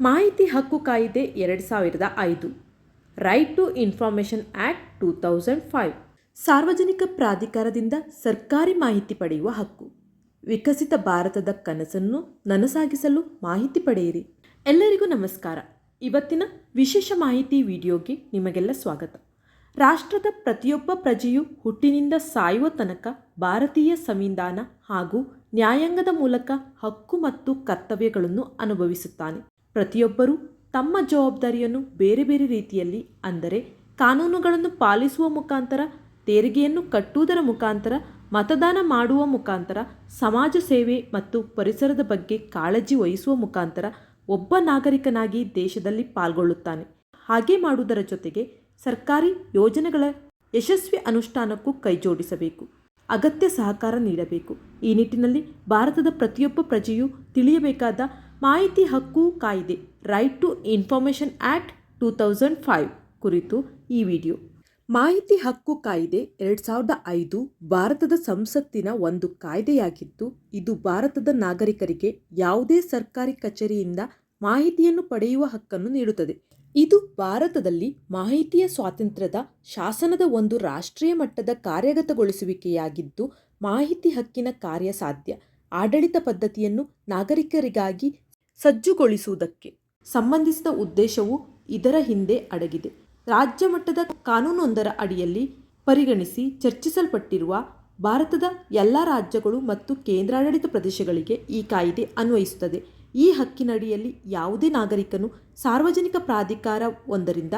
ಮಾಹಿತಿ ಹಕ್ಕು ಕಾಯಿದೆ ಎರಡು ಸಾವಿರದ ಐದು. Right to information act two thousand five ಸಾರ್ವಜನಿಕ ಪ್ರಾಧಿಕಾರದಿಂದ ಸರ್ಕಾರಿ ಮಾಹಿತಿ ಪಡೆಯುವ ಹಕ್ಕು. ವಿಕಸಿತ ಭಾರತದ ಕನಸನ್ನು ನನಸಾಗಿಸಲು ಮಾಹಿತಿ ಪಡೆಯಿರಿ. ಎಲ್ಲರಿಗೂ ನಮಸ್ಕಾರ. ಇವತ್ತಿನ ವಿಶೇಷ ಮಾಹಿತಿ ವಿಡಿಯೋಗೆ ನಿಮಗೆಲ್ಲ ಸ್ವಾಗತ. ರಾಷ್ಟ್ರದ ಪ್ರತಿಯೊಬ್ಬ ಪ್ರಜೆಯು ಹುಟ್ಟಿನಿಂದ ಸಾಯುವ ತನಕ ಭಾರತೀಯ ಸಂವಿಧಾನ ಹಾಗೂ ನ್ಯಾಯಾಂಗದ ಮೂಲಕ ಹಕ್ಕು ಮತ್ತು ಕರ್ತವ್ಯಗಳನ್ನು ಅನುಭವಿಸುತ್ತಾನೆ. ಪ್ರತಿಯೊಬ್ಬರೂ ತಮ್ಮ ಜವಾಬ್ದಾರಿಯನ್ನು ಬೇರೆ ಬೇರೆ ರೀತಿಯಲ್ಲಿ, ಅಂದರೆ ಕಾನೂನುಗಳನ್ನು ಪಾಲಿಸುವ ಮುಖಾಂತರ, ತೆರಿಗೆಯನ್ನು ಕಟ್ಟುವುದರ ಮುಖಾಂತರ, ಮತದಾನ ಮಾಡುವ ಮುಖಾಂತರ, ಸಮಾಜ ಸೇವೆ ಮತ್ತು ಪರಿಸರದ ಬಗ್ಗೆ ಕಾಳಜಿ ವಹಿಸುವ ಮುಖಾಂತರ ಒಬ್ಬ ನಾಗರಿಕನಾಗಿ ದೇಶದಲ್ಲಿ ಪಾಲ್ಗೊಳ್ಳುತ್ತಾನೆ. ಹಾಗೆ ಮಾಡುವುದರ ಜೊತೆಗೆ ಸರ್ಕಾರಿ ಯೋಜನೆಗಳ ಯಶಸ್ವಿ ಅನುಷ್ಠಾನಕ್ಕೂ ಕೈಜೋಡಿಸಬೇಕು. ಅಗತ್ಯ ಸಹಕಾರ ನೀಡಬೇಕು. ಈ ನಿಟ್ಟಿನಲ್ಲಿ ಭಾರತದ ಪ್ರತಿಯೊಬ್ಬ ಪ್ರಜೆಯೂ ತಿಳಿಯಬೇಕಾದ ಮಾಹಿತಿ ಹಕ್ಕು ಕಾಯ್ದೆ right to information act two thousand five ಕುರಿತು ಈ ವಿಡಿಯೋ. ಮಾಹಿತಿ ಹಕ್ಕು ಕಾಯ್ದೆ ಎರಡು ಸಾವಿರದ ಐದು ಭಾರತದ ಸಂಸತ್ತಿನ ಒಂದು ಕಾಯ್ದೆಯಾಗಿದ್ದು, ಇದು ಭಾರತದ ನಾಗರಿಕರಿಗೆ ಯಾವುದೇ ಸರ್ಕಾರಿ ಕಚೇರಿಯಿಂದ ಮಾಹಿತಿಯನ್ನು ಪಡೆಯುವ ಹಕ್ಕನ್ನು ನೀಡುತ್ತದೆ. ಇದು ಭಾರತದಲ್ಲಿ ಮಾಹಿತಿಯ ಸ್ವಾತಂತ್ರ್ಯದ ಶಾಸನದ ಒಂದು ರಾಷ್ಟ್ರೀಯ ಮಟ್ಟದ ಕಾರ್ಯಗತಗೊಳಿಸುವಿಕೆಯಾಗಿದ್ದು, ಮಾಹಿತಿ ಹಕ್ಕಿನ ಕಾರ್ಯ ಸಾಧ್ಯ ಆಡಳಿತ ಪದ್ಧತಿಯನ್ನು ನಾಗರಿಕರಿಗಾಗಿ ಸಜ್ಜುಗೊಳಿಸುವುದಕ್ಕೆ ಸಂಬಂಧಿಸಿದ ಉದ್ದೇಶವು ಇದರ ಹಿಂದೆ ಅಡಗಿದೆ. ರಾಜ್ಯ ಮಟ್ಟದ ಕಾನೂನೊಂದರ ಅಡಿಯಲ್ಲಿ ಪರಿಗಣಿಸಿ ಚರ್ಚಿಸಲ್ಪಟ್ಟಿರುವ ಭಾರತದ ಎಲ್ಲ ರಾಜ್ಯಗಳು ಮತ್ತು ಕೇಂದ್ರಾಡಳಿತ ಪ್ರದೇಶಗಳಿಗೆ ಈ ಕಾಯಿದೆ ಅನ್ವಯಿಸುತ್ತದೆ. ಈ ಹಕ್ಕಿನಡಿಯಲ್ಲಿ ಯಾವುದೇ ನಾಗರಿಕನು ಸಾರ್ವಜನಿಕ ಪ್ರಾಧಿಕಾರ ಒಂದರಿಂದ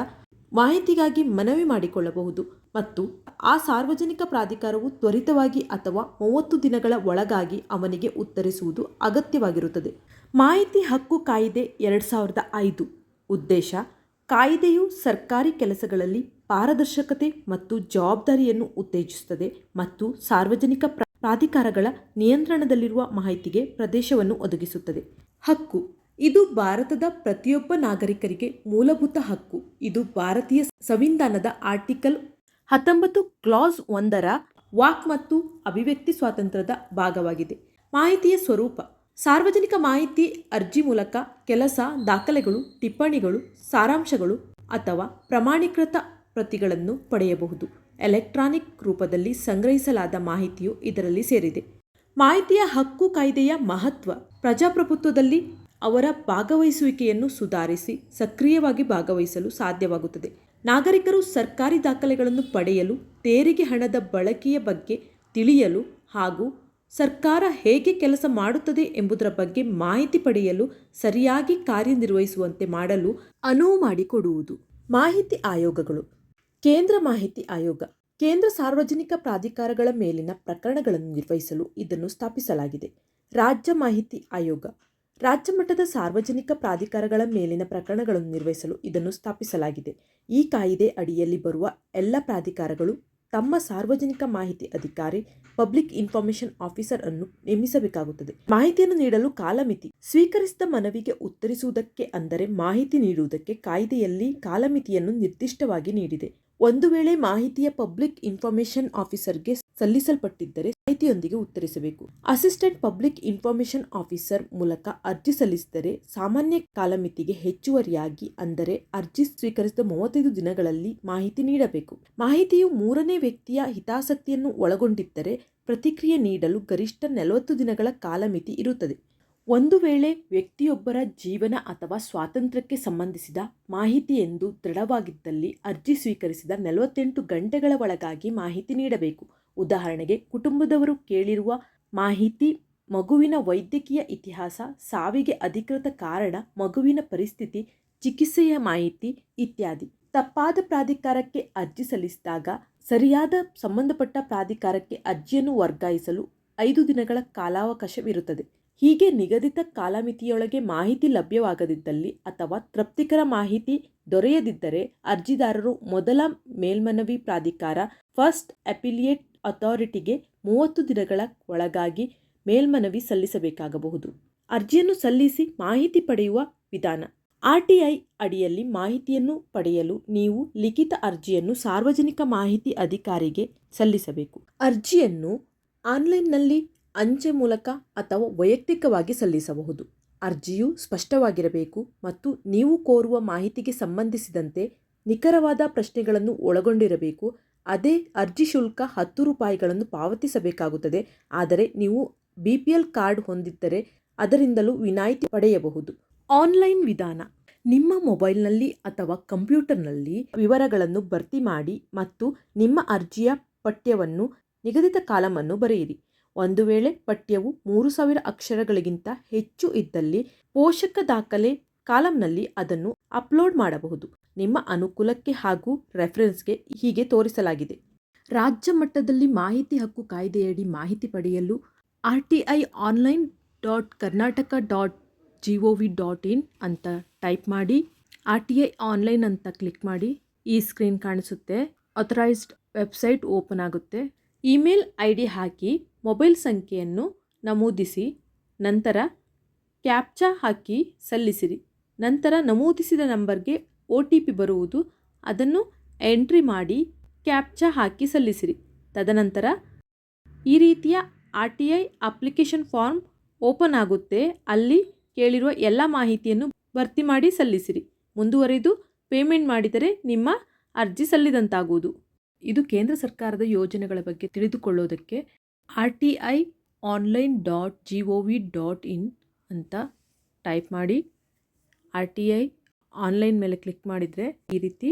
ಮಾಹಿತಿಗಾಗಿ ಮನವಿ ಮಾಡಿಕೊಳ್ಳಬಹುದು ಮತ್ತು ಆ ಸಾರ್ವಜನಿಕ ಪ್ರಾಧಿಕಾರವು ತ್ವರಿತವಾಗಿ ಅಥವಾ ಮೂವತ್ತು ದಿನಗಳ ಒಳಗಾಗಿ ಅವನಿಗೆ ಉತ್ತರಿಸುವುದು ಅಗತ್ಯವಾಗಿರುತ್ತದೆ. ಮಾಹಿತಿ ಹಕ್ಕು ಕಾಯಿದೆ ಎರಡು ಸಾವಿರದ ಐದು. ಉದ್ದೇಶ, ಕಾಯಿದೆಯು ಸರ್ಕಾರಿ ಕೆಲಸಗಳಲ್ಲಿ ಪಾರದರ್ಶಕತೆ ಮತ್ತು ಜವಾಬ್ದಾರಿಯನ್ನು ಉತ್ತೇಜಿಸುತ್ತದೆ ಮತ್ತು ಸಾರ್ವಜನಿಕ ಪ್ರಾಧಿಕಾರಗಳ ನಿಯಂತ್ರಣದಲ್ಲಿರುವ ಮಾಹಿತಿಗೆ ಪ್ರದೇಶವನ್ನು ಒದಗಿಸುತ್ತದೆ. ಹಕ್ಕು, ಇದು ಭಾರತದ ಪ್ರತಿಯೊಬ್ಬ ನಾಗರಿಕರಿಗೆ ಮೂಲಭೂತ ಹಕ್ಕು. ಇದು ಭಾರತೀಯ ಸಂವಿಧಾನದ ಆರ್ಟಿಕಲ್ ಹತ್ತೊಂಬತ್ತು ಕ್ಲಾಸ್ ಒಂದರ ವಾಕ್ ಮತ್ತು ಅಭಿವ್ಯಕ್ತಿ ಸ್ವಾತಂತ್ರ್ಯದ ಭಾಗವಾಗಿದೆ. ಮಾಹಿತಿಯ ಸ್ವರೂಪ ಸಾರ್ವಜನಿಕ ಮಾಹಿತಿ ಅರ್ಜಿ ಮೂಲಕ ಕೆಲಸ, ದಾಖಲೆಗಳು, ಟಿಪ್ಪಣಿಗಳು, ಸಾರಾಂಶಗಳು ಅಥವಾ ಪ್ರಮಾಣೀಕೃತ ಪ್ರತಿಗಳನ್ನು ಪಡೆಯಬಹುದು. ಎಲೆಕ್ಟ್ರಾನಿಕ್ ರೂಪದಲ್ಲಿ ಸಂಗ್ರಹಿಸಲಾದ ಮಾಹಿತಿಯು ಇದರಲ್ಲಿ ಸೇರಿದೆ. ಮಾಹಿತಿಯ ಹಕ್ಕು ಕಾಯ್ದೆಯ ಮಹತ್ವ ಪ್ರಜಾಪ್ರಭುತ್ವದಲ್ಲಿ ಅವರ ಭಾಗವಹಿಸುವಿಕೆಯನ್ನು ಸುಧಾರಿಸಿ ಸಕ್ರಿಯವಾಗಿ ಭಾಗವಹಿಸಲು ಸಾಧ್ಯವಾಗುತ್ತದೆ. ನಾಗರಿಕರು ಸರ್ಕಾರಿ ದಾಖಲೆಗಳನ್ನು ಪಡೆಯಲು, ತೆರಿಗೆ ಹಣದ ಬಳಕೆಯ ಬಗ್ಗೆ ತಿಳಿಯಲು ಹಾಗೂ ಸರ್ಕಾರ ಹೇಗೆ ಕೆಲಸ ಮಾಡುತ್ತದೆ ಎಂಬುದರ ಬಗ್ಗೆ ಮಾಹಿತಿ ಪಡೆಯಲು ಸರಿಯಾಗಿ ಕಾರ್ಯನಿರ್ವಹಿಸುವಂತೆ ಮಾಡಲು ಅನುವು ಮಾಡಿಕೊಡುವುದು. ಮಾಹಿತಿ ಆಯೋಗಗಳು. ಕೇಂದ್ರ ಮಾಹಿತಿ ಆಯೋಗ. ಕೇಂದ್ರ ಸಾರ್ವಜನಿಕ ಪ್ರಾಧಿಕಾರಗಳ ಮೇಲಿನ ಪ್ರಕರಣಗಳನ್ನು ನಿರ್ವಹಿಸಲು ಇದನ್ನು ಸ್ಥಾಪಿಸಲಾಗಿದೆ. ರಾಜ್ಯ ಮಾಹಿತಿ ಆಯೋಗ. ರಾಜ್ಯ ಮಟ್ಟದ ಸಾರ್ವಜನಿಕ ಪ್ರಾಧಿಕಾರಗಳ ಮೇಲಿನ ಪ್ರಕರಣಗಳನ್ನು ನಿರ್ವಹಿಸಲು ಇದನ್ನು ಸ್ಥಾಪಿಸಲಾಗಿದೆ. ಈ ಕಾಯಿದೆ ಅಡಿಯಲ್ಲಿ ಬರುವ ಎಲ್ಲ ಪ್ರಾಧಿಕಾರಗಳು ತಮ್ಮ ಸಾರ್ವಜನಿಕ ಮಾಹಿತಿ ಅಧಿಕಾರಿ, ಪಬ್ಲಿಕ್ ಇನ್ಫಾರ್ಮೇಷನ್ ಆಫೀಸರ್ ಅನ್ನು ನೇಮಿಸಬೇಕಾಗುತ್ತದೆ. ಮಾಹಿತಿಯನ್ನು ನೀಡಲು ಕಾಲಮಿತಿ. ಸ್ವೀಕರಿಸಿದ ಮನವಿಗೆ ಉತ್ತರಿಸುವುದಕ್ಕೆ ಅಂದರೆ ಮಾಹಿತಿ ನೀಡುವುದಕ್ಕೆ ಕಾಯ್ದೆಯಲ್ಲಿ ಕಾಲಮಿತಿಯನ್ನು ನಿರ್ದಿಷ್ಟವಾಗಿ ನೀಡಿದೆ. ಒಂದು ವೇಳೆ ಮಾಹಿತಿಯ ಪಬ್ಲಿಕ್ ಇನ್ಫಾರ್ಮೇಷನ್ ಆಫೀಸರ್ಗೆ ಸಲ್ಲಿಸಲ್ಪಟ್ಟಿದ್ದರೆ ಮಾಹಿತಿಯೊಂದಿಗೆ ಉತ್ತರಿಸಬೇಕು. ಅಸಿಸ್ಟೆಂಟ್ ಪಬ್ಲಿಕ್ ಇನ್ಫಾರ್ಮೇಶನ್ ಆಫೀಸರ್ ಮೂಲಕ ಅರ್ಜಿ ಸಲ್ಲಿಸಿದರೆ ಸಾಮಾನ್ಯ ಕಾಲಮಿತಿಗೆ ಹೆಚ್ಚುವರಿಯಾಗಿ ಅಂದರೆ ಅರ್ಜಿ ಸ್ವೀಕರಿಸಿದ ಮೂವತ್ತೈದು ದಿನಗಳಲ್ಲಿ ಮಾಹಿತಿ ನೀಡಬೇಕು. ಮಾಹಿತಿಯು ಮೂರನೇ ವ್ಯಕ್ತಿಯ ಹಿತಾಸಕ್ತಿಯನ್ನು ಒಳಗೊಂಡಿದ್ದರೆ ಪ್ರತಿಕ್ರಿಯೆ ನೀಡಲು ಗರಿಷ್ಠ ನಲವತ್ತು ದಿನಗಳ ಕಾಲಮಿತಿ ಇರುತ್ತದೆ. ಒಂದು ವೇಳೆ ವ್ಯಕ್ತಿಯೊಬ್ಬರ ಜೀವನ ಅಥವಾ ಸ್ವಾತಂತ್ರ್ಯಕ್ಕೆ ಸಂಬಂಧಿಸಿದ ಮಾಹಿತಿ ಎಂದು ದೃಢವಾಗಿದ್ದಲ್ಲಿ ಅರ್ಜಿ ಸ್ವೀಕರಿಸಿದ ನಲವತ್ತೆಂಟು ಗಂಟೆಗಳ ಒಳಗಾಗಿ ಮಾಹಿತಿ ನೀಡಬೇಕು. ಉದಾಹರಣೆಗೆ, ಕುಟುಂಬದವರು ಕೇಳಿರುವ ಮಾಹಿತಿ ಮಗುವಿನ ವೈದ್ಯಕೀಯ ಇತಿಹಾಸ, ಸಾವಿಗೆ ಅಧಿಕೃತ ಕಾರಣ, ಮಗುವಿನ ಪರಿಸ್ಥಿತಿ, ಚಿಕಿತ್ಸೆಯ ಮಾಹಿತಿ ಇತ್ಯಾದಿ. ತಪ್ಪಾದ ಪ್ರಾಧಿಕಾರಕ್ಕೆ ಅರ್ಜಿ ಸಲ್ಲಿಸಿದಾಗ ಸರಿಯಾದ ಸಂಬಂಧಪಟ್ಟ ಪ್ರಾಧಿಕಾರಕ್ಕೆ ಅರ್ಜಿಯನ್ನು ವರ್ಗಾಯಿಸಲು ಐದು ದಿನಗಳ ಕಾಲಾವಕಾಶವಿರುತ್ತದೆ. ಹೀಗೆ ನಿಗದಿತ ಕಾಲಮಿತಿಯೊಳಗೆ ಮಾಹಿತಿ ಲಭ್ಯವಾಗದಿದ್ದಲ್ಲಿ ಅಥವಾ ತೃಪ್ತಿಕರ ಮಾಹಿತಿ ದೊರೆಯದಿದ್ದರೆ ಅರ್ಜಿದಾರರು ಮೊದಲ ಮೇಲ್ಮನವಿ ಪ್ರಾಧಿಕಾರ ಫಸ್ಟ್ ಅಪಿಲಿಯೇಟ್ ಅಥಾರಿಟಿಗೆ ಮೂವತ್ತು ದಿನಗಳ ಒಳಗಾಗಿ ಮೇಲ್ಮನವಿ ಸಲ್ಲಿಸಬೇಕಾಗಬಹುದು. ಅರ್ಜಿಯನ್ನು ಸಲ್ಲಿಸಿ ಮಾಹಿತಿ ಪಡೆಯುವ ವಿಧಾನ. ಆರ್ ಟಿ ಐ ಅಡಿಯಲ್ಲಿ ಮಾಹಿತಿಯನ್ನು ಪಡೆಯಲು ನೀವು ಲಿಖಿತ ಅರ್ಜಿಯನ್ನು ಸಾರ್ವಜನಿಕ ಮಾಹಿತಿ ಅಧಿಕಾರಿಗೆ ಸಲ್ಲಿಸಬೇಕು. ಅರ್ಜಿಯನ್ನು ಆನ್ಲೈನ್ನಲ್ಲಿ ಅಂಚೆ ಮೂಲಕ ಅಥವಾ ವೈಯಕ್ತಿಕವಾಗಿ ಸಲ್ಲಿಸಬಹುದು. ಅರ್ಜಿಯು ಸ್ಪಷ್ಟವಾಗಿರಬೇಕು ಮತ್ತು ನೀವು ಕೋರುವ ಮಾಹಿತಿಗೆ ಸಂಬಂಧಿಸಿದಂತೆ ನಿಖರವಾದ ಪ್ರಶ್ನೆಗಳನ್ನು ಒಳಗೊಂಡಿರಬೇಕು. ಅದೇ ಅರ್ಜಿ ಶುಲ್ಕ ಹತ್ತು ರೂಪಾಯಿಗಳನ್ನು ಪಾವತಿಸಬೇಕಾಗುತ್ತದೆ. ಆದರೆ ನೀವು ಬಿ ಪಿ ಎಲ್ ಕಾರ್ಡ್ ಹೊಂದಿದ್ದರೆ ಅದರಿಂದಲೂ ವಿನಾಯಿತಿ ಪಡೆಯಬಹುದು. ಆನ್ಲೈನ್ ವಿಧಾನ. ನಿಮ್ಮ ಮೊಬೈಲ್ನಲ್ಲಿ ಅಥವಾ ಕಂಪ್ಯೂಟರ್ನಲ್ಲಿ ವಿವರಗಳನ್ನು ಭರ್ತಿ ಮಾಡಿ ಮತ್ತು ನಿಮ್ಮ ಅರ್ಜಿಯ ಪಠ್ಯವನ್ನು ನಿಗದಿತ ಕಾಲಮನ್ನು ಬರೆಯಿರಿ. ಒಂದು ವೇಳೆ ಪಠ್ಯವು ಮೂರು ಸಾವಿರ ಅಕ್ಷರಗಳಿಗಿಂತ ಹೆಚ್ಚು ಇದ್ದಲ್ಲಿ ಪೋಷಕ ದಾಖಲೆ ಕಾಲಂನಲ್ಲಿ ಅದನ್ನು ಅಪ್ಲೋಡ್ ಮಾಡಬಹುದು. ನಿಮ್ಮ ಅನುಕೂಲಕ್ಕೆ ಹಾಗೂ ರೆಫರೆನ್ಸ್ಗೆ ಹೀಗೆ ತೋರಿಸಲಾಗಿದೆ. ರಾಜ್ಯ ಮಟ್ಟದಲ್ಲಿ ಮಾಹಿತಿ ಹಕ್ಕು ಕಾಯ್ದೆಯಡಿ ಮಾಹಿತಿ ಪಡೆಯಲು R T I online dot Karnataka dot G O V dot in ಅಂತ ಟೈಪ್ ಮಾಡಿ ಆರ್ ಟಿ ಐ ಆನ್ಲೈನ್ ಅಂತ ಕ್ಲಿಕ್ ಮಾಡಿ, ಈ ಸ್ಕ್ರೀನ್ ಕಾಣಿಸುತ್ತೆ. ಅಥರೈಸ್ಡ್ ವೆಬ್ಸೈಟ್ ಓಪನ್ ಆಗುತ್ತೆ. ಇಮೇಲ್ ಐ ಡಿ ಹಾಕಿ ಮೊಬೈಲ್ ಸಂಖ್ಯೆಯನ್ನು ನಮೂದಿಸಿ, ನಂತರ ಕ್ಯಾಪ್ಚಾ ಹಾಕಿ ಸಲ್ಲಿಸಿರಿ. ನಂತರ ನಮೂದಿಸಿದ ನಂಬರ್ಗೆ ಒ ಟಿ ಪಿ ಬರುವುದು, ಅದನ್ನು ಎಂಟ್ರಿ ಮಾಡಿ ಕ್ಯಾಪ್ಚಾ ಹಾಕಿ ಸಲ್ಲಿಸಿರಿ. ತದನಂತರ ಈ ರೀತಿಯ R T I application form open ಆಗುತ್ತೆ. ಅಲ್ಲಿ ಕೇಳಿರುವ ಎಲ್ಲ ಮಾಹಿತಿಯನ್ನು ಭರ್ತಿ ಮಾಡಿ ಸಲ್ಲಿಸಿರಿ. ಮುಂದುವರಿದು ಪೇಮೆಂಟ್ ಮಾಡಿದರೆ ನಿಮ್ಮ ಅರ್ಜಿ ಸಲ್ಲಿದಂತಾಗುವುದು. ಇದು ಕೇಂದ್ರ ಸರ್ಕಾರದ ಯೋಜನೆಗಳ ಬಗ್ಗೆ ತಿಳಿದುಕೊಳ್ಳೋದಕ್ಕೆ R T I online dot G O V dot in ಅಂತ ಟೈಪ್ ಮಾಡಿ ಆರ್ ಟಿ ಐ ಆನ್ಲೈನ್ ಮೇಲೆ ಕ್ಲಿಕ್ ಮಾಡಿದರೆ ಈ ರೀತಿ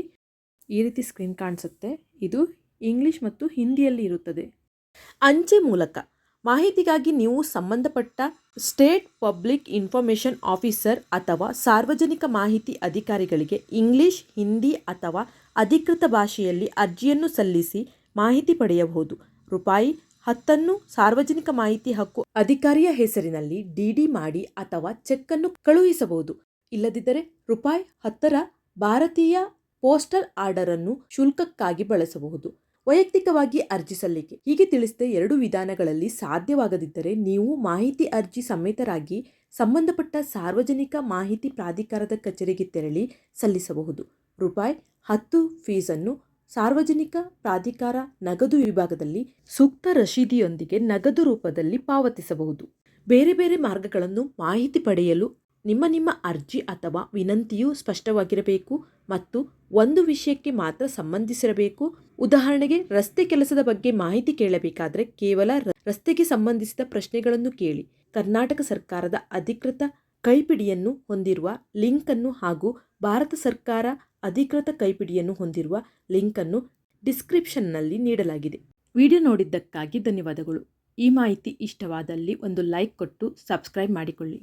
ಈ ರೀತಿ ಸ್ಕ್ರೀನ್ ಕಾಣಿಸುತ್ತೆ. ಇದು ಇಂಗ್ಲೀಷ್ ಮತ್ತು ಹಿಂದಿಯಲ್ಲಿ ಇರುತ್ತದೆ. ಅಂಚೆ ಮೂಲಕ ಮಾಹಿತಿಗಾಗಿ ನೀವು ಸಂಬಂಧಪಟ್ಟ ಸ್ಟೇಟ್ ಪಬ್ಲಿಕ್ ಇನ್ಫಾರ್ಮೇಷನ್ ಆಫೀಸರ್ ಅಥವಾ ಸಾರ್ವಜನಿಕ ಮಾಹಿತಿ ಅಧಿಕಾರಿಗಳಿಗೆ ಇಂಗ್ಲಿಷ್ ಹಿಂದಿ ಅಥವಾ ಅಧಿಕೃತ ಭಾಷೆಯಲ್ಲಿ ಅರ್ಜಿಯನ್ನು ಸಲ್ಲಿಸಿ ಮಾಹಿತಿ ಪಡೆಯಬಹುದು. ರೂಪಾಯಿ ಹತ್ತನ್ನು ಸಾರ್ವಜನಿಕ ಮಾಹಿತಿ ಹಕ್ಕು ಅಧಿಕಾರಿಯ ಹೆಸರಿನಲ್ಲಿ ಡಿಡಿ ಮಾಡಿ ಅಥವಾ ಚೆಕ್ ಅನ್ನು ಕಳುಹಿಸಬಹುದು. ಇಲ್ಲದಿದ್ದರೆ ರೂಪಾಯಿ ಹತ್ತರ ಭಾರತೀಯ ಪೋಸ್ಟಲ್ ಆರ್ಡರ್ ಅನ್ನು ಶುಲ್ಕಕ್ಕಾಗಿ ಬಳಸಬಹುದು. ವೈಯಕ್ತಿಕವಾಗಿ ಅರ್ಜಿ ಸಲ್ಲಿಕೆ. ಹೀಗೆ ತಿಳಿಸಿದ ಎರಡು ವಿಧಾನಗಳಲ್ಲಿ ಸಾಧ್ಯವಾಗದಿದ್ದರೆ ನೀವು ಮಾಹಿತಿ ಅರ್ಜಿ ಸಮೇತರಾಗಿ ಸಂಬಂಧಪಟ್ಟ ಸಾರ್ವಜನಿಕ ಮಾಹಿತಿ ಪ್ರಾಧಿಕಾರದ ಕಚೇರಿಗೆ ತೆರಳಿ ಸಲ್ಲಿಸಬಹುದು. ರೂಪಾಯಿ ಹತ್ತು ಫೀಸನ್ನು ಸಾರ್ವಜನಿಕ ಪ್ರಾಧಿಕಾರ ನಗದು ವಿಭಾಗದಲ್ಲಿ ಸೂಕ್ತ ರಶೀದಿಯೊಂದಿಗೆ ನಗದು ರೂಪದಲ್ಲಿ ಪಾವತಿಸಬಹುದು. ಬೇರೆ ಬೇರೆ ಮಾರ್ಗಗಳನ್ನು ಮಾಹಿತಿ ಪಡೆಯಲು ನಿಮ್ಮ ನಿಮ್ಮ ಅರ್ಜಿ ಅಥವಾ ವಿನಂತಿಯು ಸ್ಪಷ್ಟವಾಗಿರಬೇಕು ಮತ್ತು ಒಂದು ವಿಷಯಕ್ಕೆ ಮಾತ್ರ ಸಂಬಂಧಿಸಿರಬೇಕು. ಉದಾಹರಣೆಗೆ, ರಸ್ತೆ ಕೆಲಸದ ಬಗ್ಗೆ ಮಾಹಿತಿ ಕೇಳಬೇಕಾದರೆ ಕೇವಲ ರಸ್ತೆಗೆ ಸಂಬಂಧಿಸಿದ ಪ್ರಶ್ನೆಗಳನ್ನು ಕೇಳಿ. ಕರ್ನಾಟಕ ಸರ್ಕಾರದ ಅಧಿಕೃತ ಕೈಪಿಡಿಯನ್ನು ಹೊಂದಿರುವ ಲಿಂಕನ್ನು ಹಾಗೂ ಭಾರತ ಸರ್ಕಾರ ಅಧಿಕೃತ ಕೈಪಿಡಿಯನ್ನು ಹೊಂದಿರುವ ಲಿಂಕನ್ನು ಡಿಸ್ಕ್ರಿಪ್ಷನ್ನಲ್ಲಿ ನೀಡಲಾಗಿದೆ. ವಿಡಿಯೋ ನೋಡಿದ್ದಕ್ಕಾಗಿ ಧನ್ಯವಾದಗಳು. ಈ ಮಾಹಿತಿ ಇಷ್ಟವಾದಲ್ಲಿ ಒಂದು ಲೈಕ್ ಕೊಟ್ಟು ಸಬ್ಸ್ಕ್ರೈಬ್ ಮಾಡಿಕೊಳ್ಳಿ.